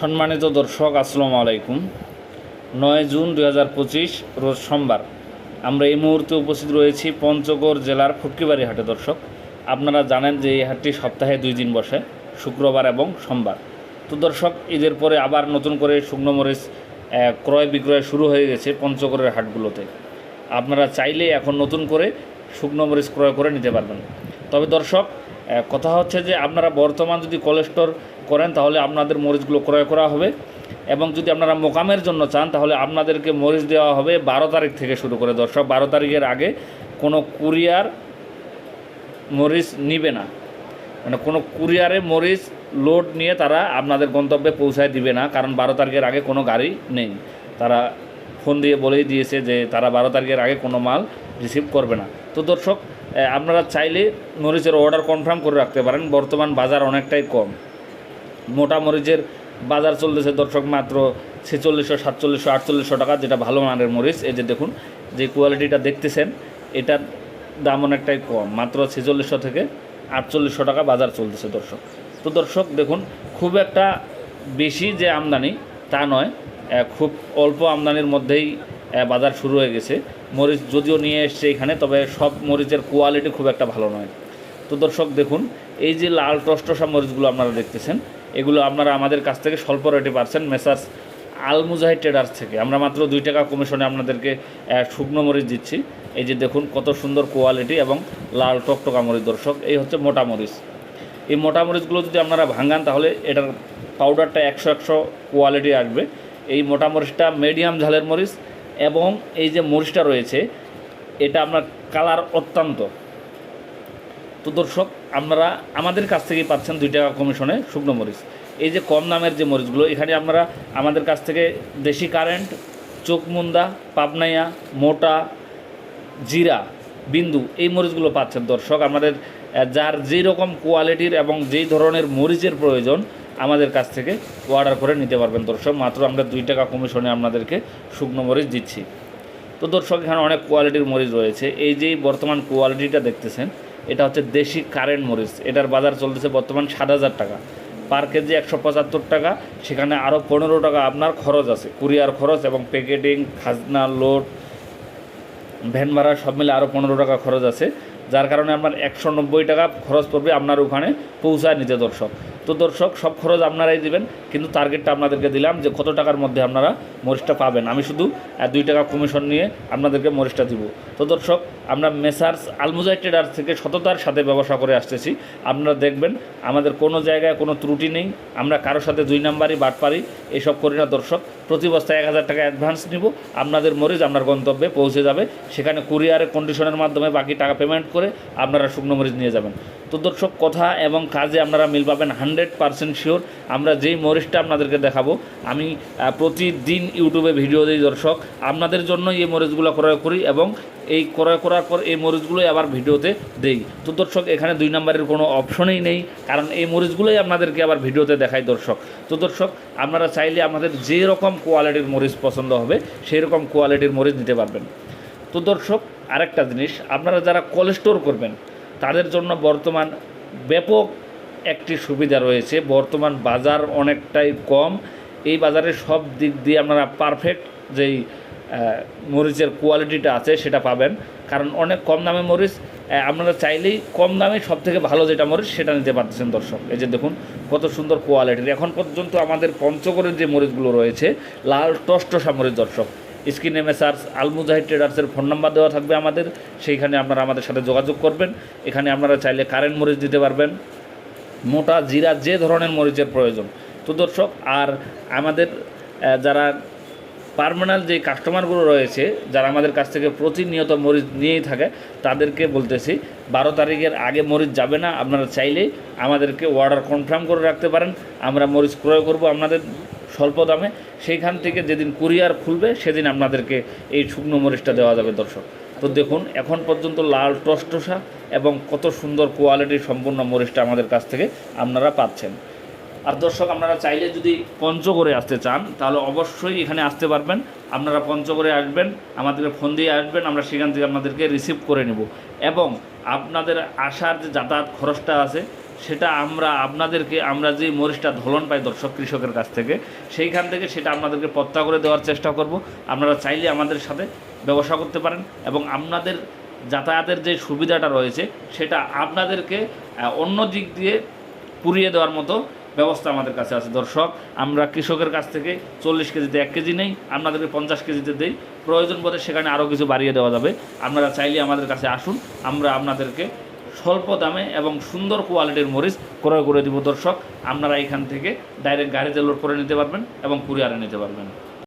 সম্মানিত দর্শক, আসসালামু আলাইকুম। নয় জুন দু হাজার পঁচিশ, রোজ সোমবার। আমরা এই মুহূর্তে উপস্থিত রয়েছি পঞ্চগড় জেলার ফুটকিবাড়ি হাটে, দর্শক। আপনারা জানেন যে এই হাটটি সপ্তাহে দুই দিন বসে, শুক্রবার এবং সোমবার। তো দর্শক, ঈদের পরে আবার নতুন করে শুকনো মরিচ ক্রয় বিক্রয় শুরু হয়ে গেছে পঞ্চগড়ের হাটগুলোতে। আপনারা চাইলে এখন নতুন করে শুকনো মরিচ ক্রয় করে নিতে পারবেন। তবে দর্শক কথা হচ্ছে যে আপনারা বর্তমান যদি কোলেস্টোর করেন, তাহলে আপনাদের মরিচগুলো ক্রয় করা হবে। এবং যদি আপনারা মোকামের জন্য চান, তাহলে আপনাদেরকে মরিচ দেওয়া হবে বারো তারিখ থেকে শুরু করে। দর্শক, বারো তারিখের আগে কোনো কুরিয়ার মরিচ নিবে না। মানে কোনো কুরিয়ারে মরিচ লোড নিয়ে তারা আপনাদের গন্তব্যে পৌঁছায় দিবে না, কারণ বারো তারিখের আগে কোনো গাড়ি নেই। তারা ফোন দিয়ে বলেই দিয়েছে যে তারা বারো তারিখের আগে কোনো মাল রিসিভ করবে না। তো দর্শক আপনারা চাইলে মরিচের অর্ডার কনফার্ম করে রাখতে পারেন। বর্তমান বাজার অনেকটাই কম। মোটা মরিচের বাজার চলতেছে দর্শক মাত্র ছেচল্লিশশো, সাতচল্লিশশো, আটচল্লিশশো টাকা, যেটা ভালো মানের মরিচ। এই যে দেখুন, যে কোয়ালিটিটা দেখতেছেন, এটার দাম অনেকটাই কম। মাত্র ছেচল্লিশশো থেকে আটচল্লিশশো টাকা বাজার চলতেছে দর্শক। তো দর্শক, দেখুন, খুব একটা বেশি যে আমদানি, তা নয়। খুব অল্প আমদানির মধ্যেই বাজার শুরু হয়ে গেছে। মরিচ যদিও নিয়ে এসছে এখানে, তবে সব মরিচের কোয়ালিটি খুব একটা ভালো নয়। তো দর্শক, দেখুন, এই যে লাল টসটসা মরিচগুলো আপনারা দেখতেছেন, এগুলো আপনারা আমাদের কাছ থেকে স্বল্প রেটে পাচ্ছেন মেসার্স আল মুজাহিদ ট্রেডার্স থেকে। আমরা মাত্র দুই টাকা কমিশনে আপনাদেরকে শুকনো মরিচ দিচ্ছি। এই যে দেখুন, কত সুন্দর কোয়ালিটি এবং লাল টকটকা মরিচ। দর্শক, এই হচ্ছে মোটা মরিচ। এই মোটা মরিচগুলো যদি আপনারা ভাঙান, তাহলে এটার পাউডারটা একশো একশো কোয়ালিটি আসবে। এই মোটা মরিচটা মিডিয়াম ঝালের মরিচ এবং এই যে মরিচটা রয়েছে, এটা আপনার কালার অত্যন্ত। তো দর্শক, আপনারা আমাদের কাছ থেকেই পাচ্ছেন দুই টাকা কমিশনে শুকনো মরিচ। এই যে কম দামের যে মরিচগুলো, এখানে আপনারা আমাদের কাছ থেকে দেশি কারেন্ট চোখমুন্দা পাবনাইয়া, মোটা, জিরা, বিন্দু এই মরিচগুলো পাচ্ছেন। দর্শক, আমাদের যার যেই রকম কোয়ালিটির এবং যেই ধরনের মরিচের প্রয়োজন আমাদের কাছ থেকে অর্ডার করে নিতে পারবেন দর্শক। মাত্র আমরা দুই টাকা কমিশনে আপনাদেরকে শুকনো মরিচ দিচ্ছি। তো দর্শক, এখানে অনেক কোয়ালিটির মরিচ রয়েছে। এই যেই বর্তমান কোয়ালিটিটা দেখতেছেন, এটা হচ্ছে দেশি কারেন্ট মরিচ। এটার বাজার চলতেছে বর্তমান সাত হাজার টাকা। পার কেজি একশো পঁচাত্তর টাকা। সেখানে আরও পনেরো টাকা আপনার খরচ আছে। কুরিয়ার খরচ এবং প্যাকেটিং খাজনা লোড ভ্যান ভাড়া সব মিলে আরও পনেরো টাকা খরচ আছে। যার কারণে আপনার একশো নব্বই টাকা খরচ পড়বে আপনার ওখানে পৌঁছায় নিতে দর্শক। তো দর্শক, সব খরচ আপনারাই দিবেন, কিন্তু টার্গেটটা আপনাদেরকে দিলাম যে কত টাকার মধ্যে আপনারা মরিচটা পাবেন। আমি শুধু দুই টাকা কমিশন নিয়ে আপনাদেরকে মরিচটা দিব। তো দর্শক, আমরা মেসার্স আলমুজাই ট্রেডার্স থেকে সততার সাথে ব্যবসা করে আসতেছি। আপনারা দেখবেন, আমাদের কোনো জায়গায় কোনো ত্রুটি নেই। আমরা কারোর সাথে দুই নাম্বারই বাট পারি, এসব করি না দর্শক। প্রতি বস্তায় এক হাজার টাকা অ্যাডভান্স নিব, আপনাদের মরিচ আপনার গন্তব্যে পৌঁছে যাবে। সেখানে কুরিয়ারে কন্ডিশনের মাধ্যমে বাকি টাকা পেমেন্ট করে আপনারা শুকনো মরিচ নিয়ে যাবেন। তো দর্শক, কথা এবং কাজে আপনারা মিল পাবেন হান্ড্রেড পারসেন্ট শিওর আমরা যেই মরিচটা আপনাদেরকে দেখাবো, আমি প্রতিদিন ইউটিউবে ভিডিও দিই দর্শক। আপনাদের জন্য এই মরিচগুলো ক্রয় করি এবং এই ক্রয় করার পর এই মরিচগুলোই আবার ভিডিওতে দেই। তো দর্শক, এখানে দুই নম্বরের কোনো অপশনেই নেই, কারণ এই মরিচগুলোই আপনাদেরকে আবার ভিডিওতে দেখাই দর্শক। তো দর্শক, আপনারা চাইলে আমাদের যে রকম কোয়ালিটির মরিচ পছন্দ হবে সেই রকম কোয়ালিটির মরিচ নিতে পারবেন। তো দর্শক, আরেকটা জিনিস, আপনারা যারা কোলেস্টোর করবেন তাদের জন্য বর্তমান ব্যাপক একটি সুবিধা রয়েছে। বর্তমান বাজার অনেকটাই কম। এই বাজারে সব দিক দিয়ে আপনারা পারফেক্ট যেই মরিচের কোয়ালিটিটা আছে সেটা পাবেন। কারণ অনেক কম দামে মরিচ আপনারা চাইলেই কম দামে সব থেকে ভালো যেটা মরিচ সেটা নিতে পারতেছেন দর্শক। এই যে দেখুন, কত সুন্দর কোয়ালিটির এখন পর্যন্ত আমাদের পঞ্চগড়ের যে মরিচগুলো রয়েছে, লাল টসটসা মরিচ দর্শক। স্ক্রিনে মেসার্স আলমুজাহিদ ট্রেডার্সের ফোন নাম্বার দেওয়া থাকবে আমাদের। সেইখানে আপনারা আমাদের সাথে যোগাযোগ করবেন। এখানে আপনারা চাইলে কারেন্ট মরিচ দিতে পারবেন। মোটা জিরা যে ধরনের মরিচের প্রয়োজন। তো দর্শক, আর আমাদের যারা পার্মানেন্ট যে কাস্টমারগুলো রয়েছে, যারা আমাদের কাছ থেকে প্রতিনিয়ত মরিচ নিয়েই থাকে, তাদেরকে বলতেছি, বারো তারিখের আগে মরিচ যাবে না। আপনারা চাইলেই আমাদেরকে অর্ডার কনফার্ম করে রাখতে পারেন। আমরা মরিচ ক্রয় করব আপনাদের স্বল্প দামে, সেইখান থেকে যেদিন কুরিয়ার খুলবে, সেদিন আপনাদেরকে এই শুকনো মরিচটা দেওয়া যাবে, দর্শক। তো দেখুন, এখন পর্যন্ত লাল টসটসা এবং কত সুন্দর কোয়ালিটির সম্পূর্ণ মরিচটা আমাদের কাছ থেকে আপনারা পাচ্ছেন। আর দর্শক, আপনারা চাইলে যদি পঞ্চগড়ে আসতে চান, তাহলে অবশ্যই এখানে আসতে পারবেন। আপনারা পঞ্চগড়ে আসবেন আমাদেরকে ফোন দিয়ে আসবেন, আমরা সেখান থেকে আপনাদেরকে রিসিভ করে নেব। এবং আপনাদের আসার যে যাতায়াত খরচটা আছে সেটা আমরা আপনাদেরকে, আমরা যে মরিচটা ধলন পাই দর্শক কৃষকের কাছ থেকে, সেইখান থেকে সেটা আপনাদেরকে পত্তা করে দেওয়ার চেষ্টা করব। আপনারা চাইলে আমাদের সাথে ব্যবসা করতে পারেন এবং আপনাদের যাতায়াতের যে সুবিধাটা রয়েছে, সেটা আপনাদেরকে অন্য দিক দিয়ে পুড়িয়ে দেওয়ার মতো ব্যবস্থা আমাদের কাছে আছে। দর্শক, আমরা কৃষকের কাছ থেকে চল্লিশ কেজিতে এক কেজি নেই, আপনাদেরকে পঞ্চাশ কেজিতে দেই। প্রয়োজন বোধে সেখানে আরও কিছু বাড়িয়ে দেওয়া যাবে। আপনারা চাইলে আমাদের কাছে আসুন, আমরা আপনাদেরকে স্বল্প দামে এবং সুন্দর কোয়ালিটির মরিচ ক্রয় করে দিব দর্শক। আপনারা এখান থেকে ডাইরেক্ট গাড়িতে লোড করে নিতে পারবেন এবং কুরিয়ারে নিতে পারবেন।